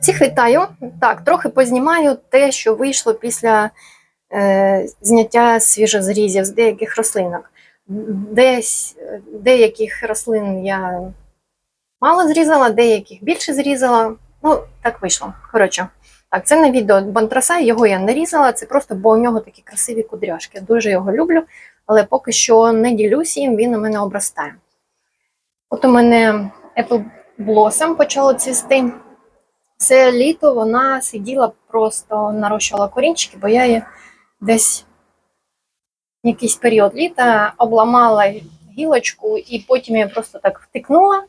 Всіх вітаю. Так, трохи познімаю те, що вийшло після е, зняття свіжозрізів з деяких рослинок. Десь деяких рослин я мало зрізала, деяких більше зрізала. Ну, так вийшло. Коротше, так, це не відео бантраса, його я не різала, це просто бо у нього такі красиві кудряшки. Дуже його люблю, але поки що не ділюся їм, він у мене обростає. От у мене Apple Blossom почало цвісти. Це літо вона сиділа просто нарощувала корінчики, бо я її десь якийсь період літа обламала гілочку і потім я просто так втикнула,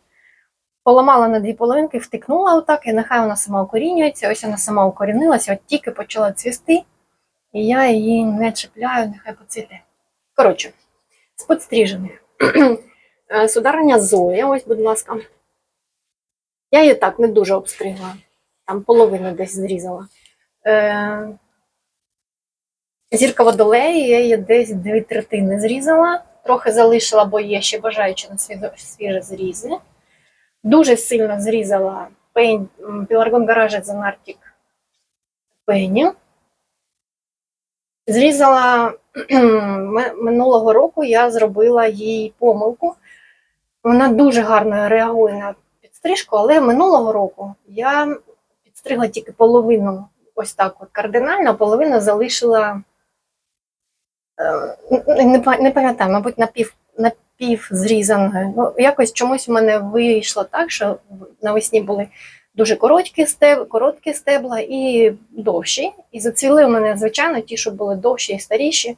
поламала на дві половинки, втикнула отак, і нехай вона сама укорінюється. Ось вона сама укорінилася, от тільки почала цвісти, і я її не чіпляю, нехай поцвіте. Коротше, з підстрижених. Е, Сударення Зоя, ось, будь ласка. Я її так не дуже обстригла там половину десь зрізала. Е, Зірка водолеї, я її десь дві третини зрізала, трохи залишила, бо є ще бажаючи на свіже, зрізи. Дуже сильно зрізала пень, м, Пеларгон Гаража Занартік пені. Зрізала минулого року я зробила їй помилку. Вона дуже гарно реагує на підстрижку, але минулого року я підстригла тільки половину, ось так от кардинально, половину залишила, е, не, пам'ятаю, мабуть, напів, напів зрізаною. Ну, якось чомусь у мене вийшло так, що навесні були дуже короткі, стеб, короткі стебла і довші. І зацвіли у мене, звичайно, ті, що були довші і старіші.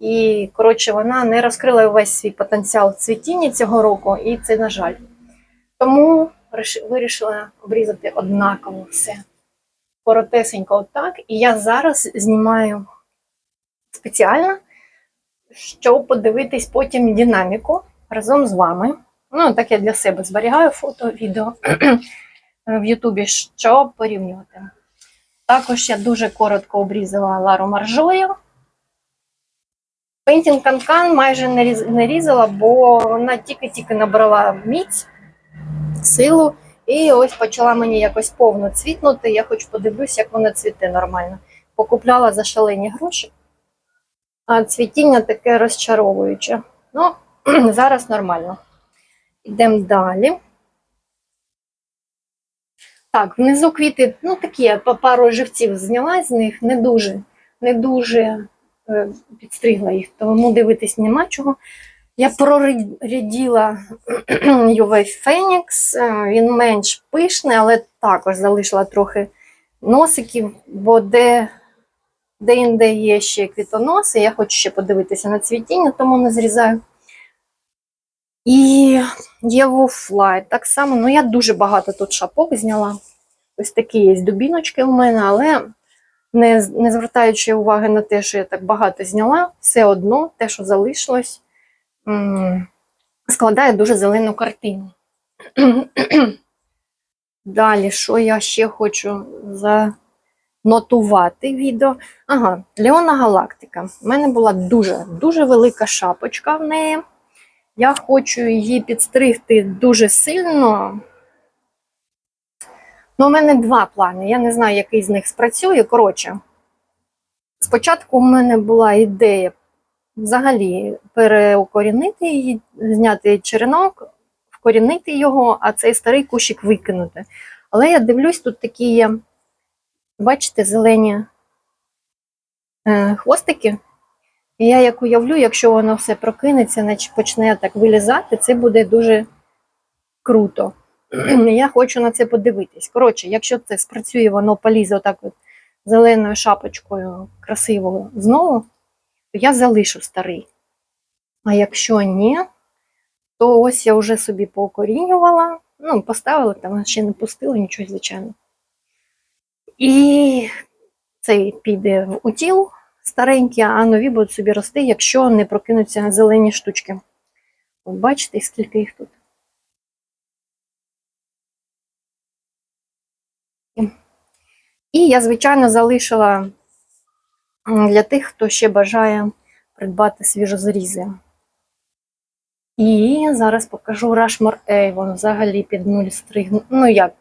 І, коротше, вона не розкрила весь свій потенціал цвітіння цього року, і це, на жаль. Тому вирішила обрізати однаково все. Коротесенько отак. І я зараз знімаю спеціально, щоб подивитись потім динаміку разом з вами. Ну, так я для себе зберігаю фото, відео в Ютубі, щоб порівнювати. Також я дуже коротко обрізала Лару Маржою. Пейнтінг канкан майже не різала, бо вона тільки-тільки набрала міць, силу, і ось почала мені якось повно цвітнути. Я хоч подивлюсь, як вона цвіте нормально. Покупляла за шалені гроші, а цвітіння таке розчаровуюче. Ну, зараз нормально. Йдемо далі. Так, внизу квіти, ну такі, пару живців зняла з них, не дуже, не дуже е, підстригла їх, тому дивитись нема чого. Я UV Phoenix, е, він менш пишний, але також залишила трохи носиків, бо де, де-інде є ще квітоноси. Я хочу ще подивитися на цвітіння, тому не зрізаю. І Єву Флай. Так само, ну я дуже багато тут шапок зняла. Ось такі є дубіночки у мене, але не, не звертаючи уваги на те, що я так багато зняла, все одно те, що залишилось, складає дуже зелену картину. Далі, що я ще хочу занотувати відео? Ага, Леона Галактика. У мене була дуже, дуже велика шапочка в неї. Я хочу її підстригти дуже сильно. Ну, у мене два плани. Я не знаю, який з них спрацює. Коротше, спочатку у мене була ідея взагалі переукорінити її, зняти черенок, вкорінити його, а цей старий кущик викинути. Але я дивлюсь, тут такі є, бачите, зелені е, хвостики. І я як уявлю, якщо воно все прокинеться, наче почне так вилізати, це буде дуже круто. Я хочу на це подивитись. Коротше, якщо це спрацює, воно полізе отак от зеленою шапочкою красивою знову, то я залишу старий. А якщо ні, то ось я вже собі поукорінювала, ну, поставила, там ще не пустила, нічого, звичайно. І цей піде в утіл старенький, а нові будуть собі рости, якщо не прокинуться зелені штучки. От бачите, скільки їх тут. І я, звичайно, залишила для тих, хто ще бажає придбати свіжозрізи. І зараз покажу Rushmore Avon взагалі під нуль стриг. Ну як?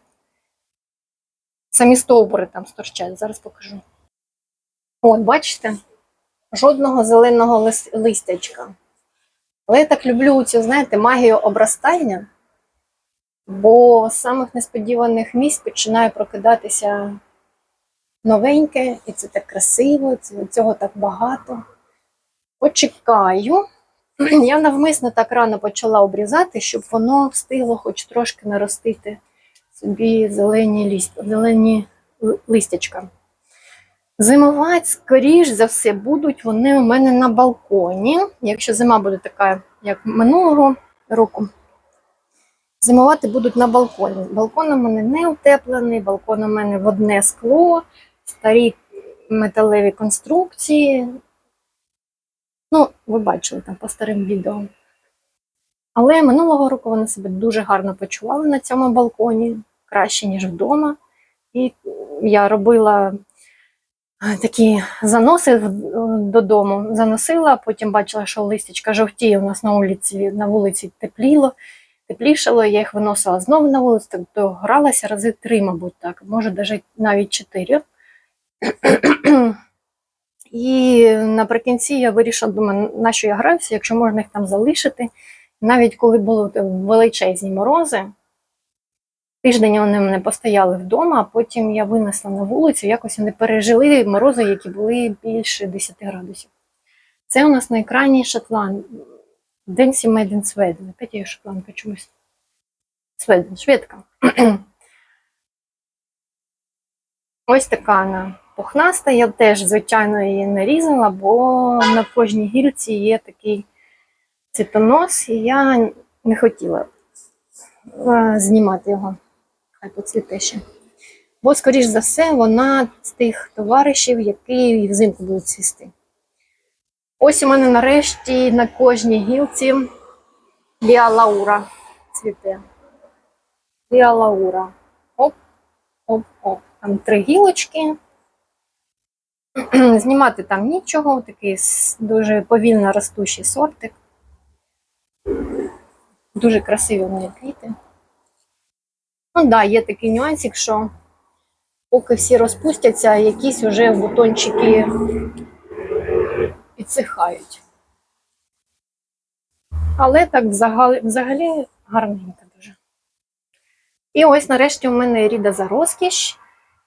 самі стовбури там сторчать. Зараз покажу. От, бачите? Жодного зеленого лис- листячка. Але я так люблю цю, знаєте, магію обростання, бо з самих несподіваних місць починає прокидатися новеньке, і це так красиво, цього так багато. Почекаю. Я навмисно так рано почала обрізати, щоб воно встигло хоч трошки наростити собі зелені, ліст, зелені ли- листячка. Зимувати, скоріш за все, будуть вони у мене на балконі. Якщо зима буде така, як минулого року, зимувати будуть на балконі. Балкон у мене не утеплений, балкон у мене в одне скло, старі металеві конструкції. Ну, ви бачили там по старим відео. Але минулого року вони себе дуже гарно почували на цьому балконі, краще, ніж вдома. І я робила е, такі заноси додому, заносила, потім бачила, що листячка жовтіє у нас на вулиці, на вулиці тепліло, теплішало, я їх виносила знову на вулицю, так догралася рази три, мабуть, так, може навіть чотири. І наприкінці я вирішила, думаю, на що я граюся, якщо можна їх там залишити. Навіть коли були величезні морози, тиждень вони мене постояли вдома, а потім я винесла на вулицю, якось вони пережили морози, які були більше 10 градусів. Це у нас на екрані Шотланд. Made in Sweden. Опять я шотландка чомусь. Сведен, шведка. Ось така вона пухнаста. Я теж, звичайно, її не різала, бо на кожній гілці є такий цитонос, і я не хотіла е, знімати його. Хай поцвіте ще. Бо, скоріш за все, вона з тих товаришів, які взимку будуть цвісти. Ось у мене нарешті на кожній гілці Ліалаура цвіте. Ліалаура. Оп, оп, оп. Там три гілочки. Знімати там нічого, такий дуже повільно ростущий сортик. Дуже красиві в неї квіти. Ну так, да, є такий нюансик, що поки всі розпустяться, якісь вже бутончики підсихають. Але так взагалі, взагалі гарненько дуже. І ось нарешті у мене ріда за розкіш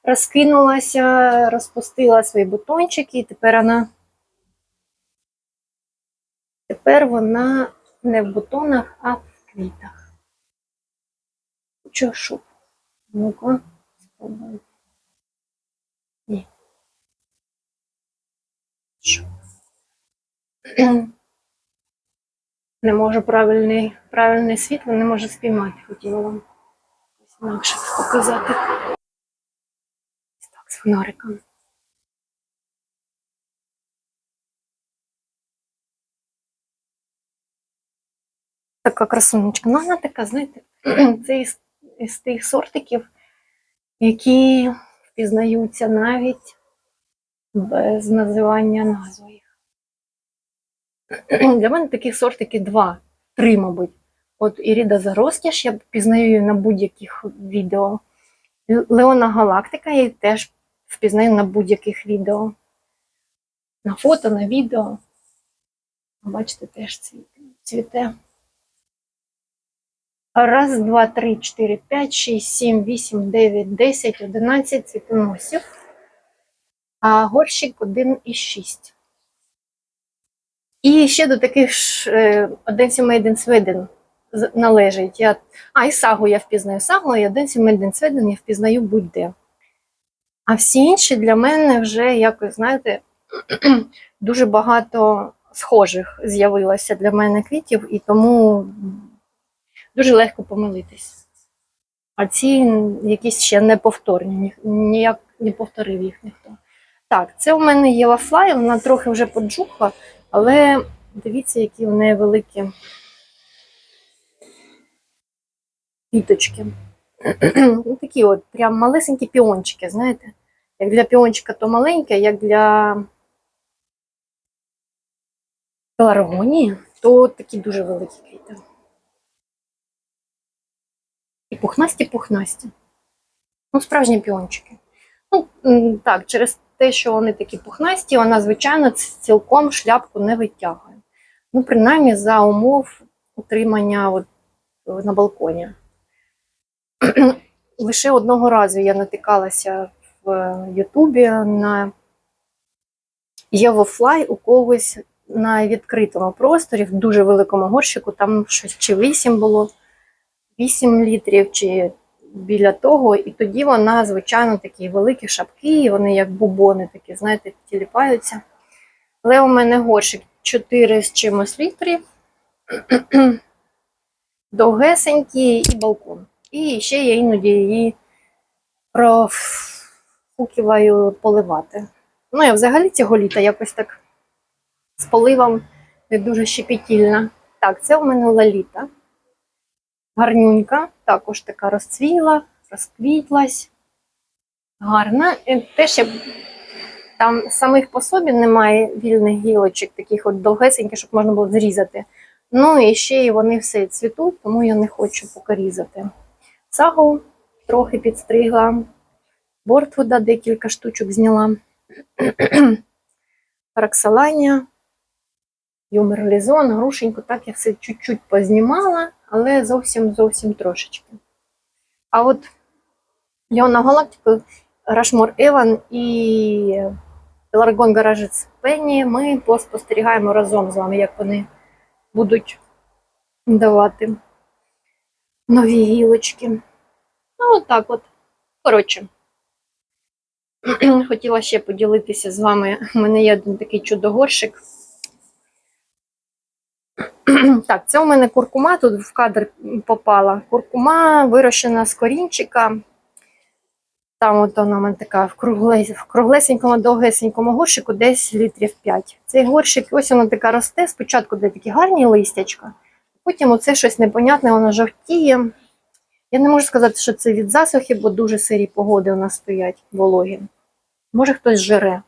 розкинулася, розпустила свої бутончики, і тепер вона. Тепер вона не в бутонах, а в квітах. Хочу щоб. Ну-ка, спробую. Ні. Що? Не можу правильний, правильне світло, не можу спіймати. Хотіла вам інакше показати. З фонариком. Така красунечка. Ну, вона така, знаєте, це із, із тих сортиків, які впізнаються навіть без називання назви. Для мене таких сортиків два, три, мабуть. От Іріда за розкіш, я впізнаю її на будь-яких відео. Леона Галактика я її теж впізнаю на будь-яких відео. На фото, на відео. Бачите, теж цвіте. Раз, два, три, чотири, п'ять, шість, сім, вісім, дев'ять, десять, одинадцять цвітоносів. А горщик один і шість. І ще до таких ж е, Made in Sweden з- належить. Я, а, і сагу я впізнаю сагу, і Оденсі Made in Sweden я впізнаю будь-де. А всі інші для мене вже якось, знаєте, дуже багато схожих з'явилося для мене квітів, і тому дуже легко помилитись. А ці якісь ще неповторні, ні- ніяк не повторив їх ніхто. Так, це у мене є лафлай, вона трохи вже поджухла, але дивіться, які в неї великі квіточки. Ну, Такі от, прям малесенькі піончики, знаєте. Як для піончика то маленьке, як для пеларгонії, то такі дуже великі квіти. І пухнасті-пухнасті. Ну, справжні піончики. Ну, так, через те, що вони такі пухнасті, вона, звичайно, цілком шляпку не витягує. Ну, принаймні, за умов утримання от, на балконі. Лише одного разу я натикалася в е, Ютубі на Євофлай у когось на відкритому просторі, в дуже великому горщику, там щось чи 8 було, 8 літрів, чи біля того. І тоді вона, звичайно, такі великі шапки, і вони як бубони такі, знаєте, тіліпаються. Але у мене горщик 4 з чимось літрів, довгесенький і балкон. І ще я іноді її профуківаю поливати. Ну, я взагалі цього літа якось так з поливом не дуже щепетільна. Так, це у мене лаліта. Гарнюнька, також така розцвіла, розквітлась. Гарна. І Теж я там самих по собі немає вільних гілочок, таких от довгесеньких, щоб можна було зрізати. Ну і ще й вони все цвітуть, тому я не хочу поки різати. Сагу трохи підстригла, бортвуда декілька штучок зняла. Роксоланя, юмерлізон, грушеньку, так я все чуть-чуть познімала, але зовсім зовсім трошечки. А от Леона Галактику, Рашмор Еван і Пеларгон Гаражець Пенні ми поспостерігаємо разом з вами, як вони будуть давати нові гілочки. Ну, отак от. Коротше. Хотіла ще поділитися з вами. У мене є один такий чудогорщик. Так, це у мене куркума, тут в кадр попала. Куркума вирощена з корінчика. Там от вона у мене така в, кругле, в круглесенькому, довгесенькому горщику десь літрів 5. Цей горщик, ось вона така росте. Спочатку де такі гарні листячка, потім оце щось непонятне, воно жовтіє. Я не можу сказати, що це від засухи, бо дуже сирі погоди у нас стоять вологі. Може хтось жере.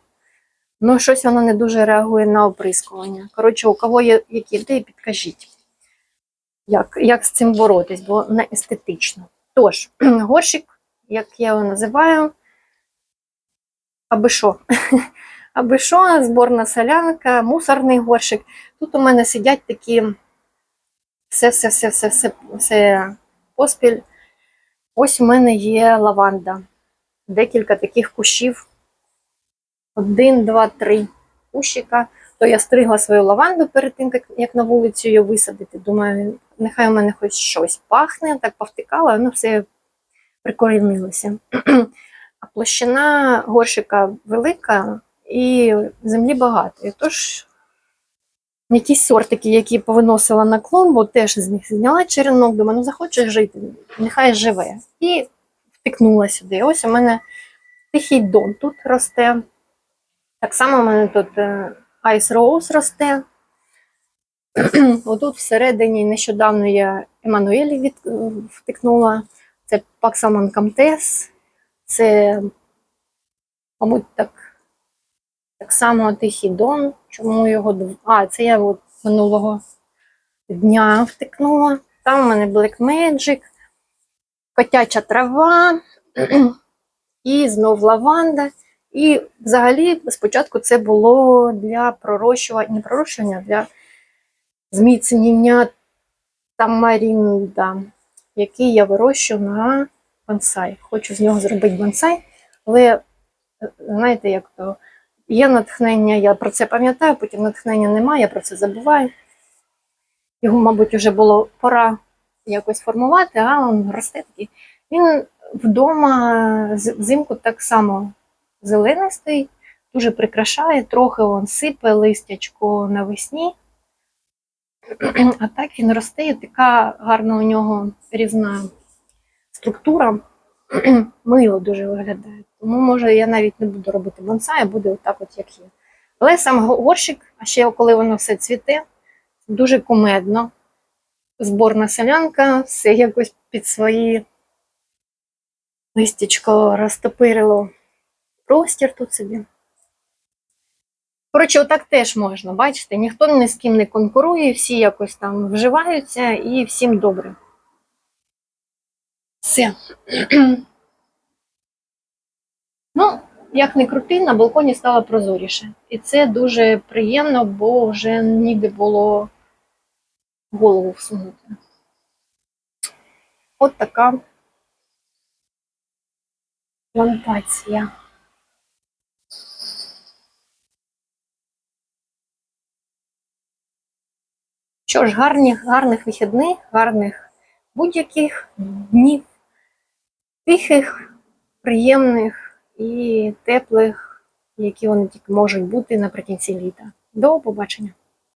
Ну, щось воно не дуже реагує на оприскування. Коротше, у кого є які ідеї, підкажіть, як, як з цим боротись, бо не естетично. Тож, горщик, як я його називаю, аби що? Аби що, зборна солянка, мусорний горщик. Тут у мене сидять такі все, все, поспіль. Ось у мене є лаванда. Декілька таких кущів. Один, два, три кущика. То я стригла свою лаванду перед тим, як- на вулицю її висадити. Думаю, нехай у мене хоч щось пахне, так повтикала, воно все прикорінилося. А площина горщика велика і землі багато. І тож якісь сортики, які повиносила на клумбу, теж з них зняла черенок, думаю, ну захоче жити, нехай живе. І втикнула сюди. Ось у мене тихий дом тут росте. Так само у мене тут е, Ice Rose росте. Отут всередині нещодавно я Еммануелі від, е, втикнула. Це Паксамон Камтес. Це, мабуть, так, так само Тихий Дон. Чому його А, це я от минулого дня втикнула. Там у мене Black Magic, котяча трава і знов лаванда. І взагалі спочатку це було для пророщування, не пророщування, для зміцнення тамарінда, який я вирощую на бонсай. Хочу з нього зробити бонсай, але е, знаєте, як то є натхнення, я про це пам'ятаю, потім натхнення немає, я про це забуваю. Його, мабуть, вже було пора якось формувати, а він росте такий. Він вдома взимку так само зеленистий, дуже прикрашає, трохи он сипе листячко навесні. А так він росте, і така гарна у нього різна структура. Мило дуже виглядає. Тому, може, я навіть не буду робити бонсай, а буде отак, от як є. Але сам го- горщик, а ще коли воно все цвіте, дуже кумедно. Зборна селянка, все якось під свої листячко розтопирило простір тут собі. Коротше, отак теж можна, бачите, ніхто ні з ким не конкурує, всі якось там вживаються і всім добре. Все. Ну, як не крути, на балконі стало прозоріше. І це дуже приємно, бо вже ніде було голову всунути. От така плантація. Що ж, гарні, гарних вихідних, гарних будь-яких днів, тихих, приємних і теплих, які вони тільки можуть бути наприкінці літа. До побачення!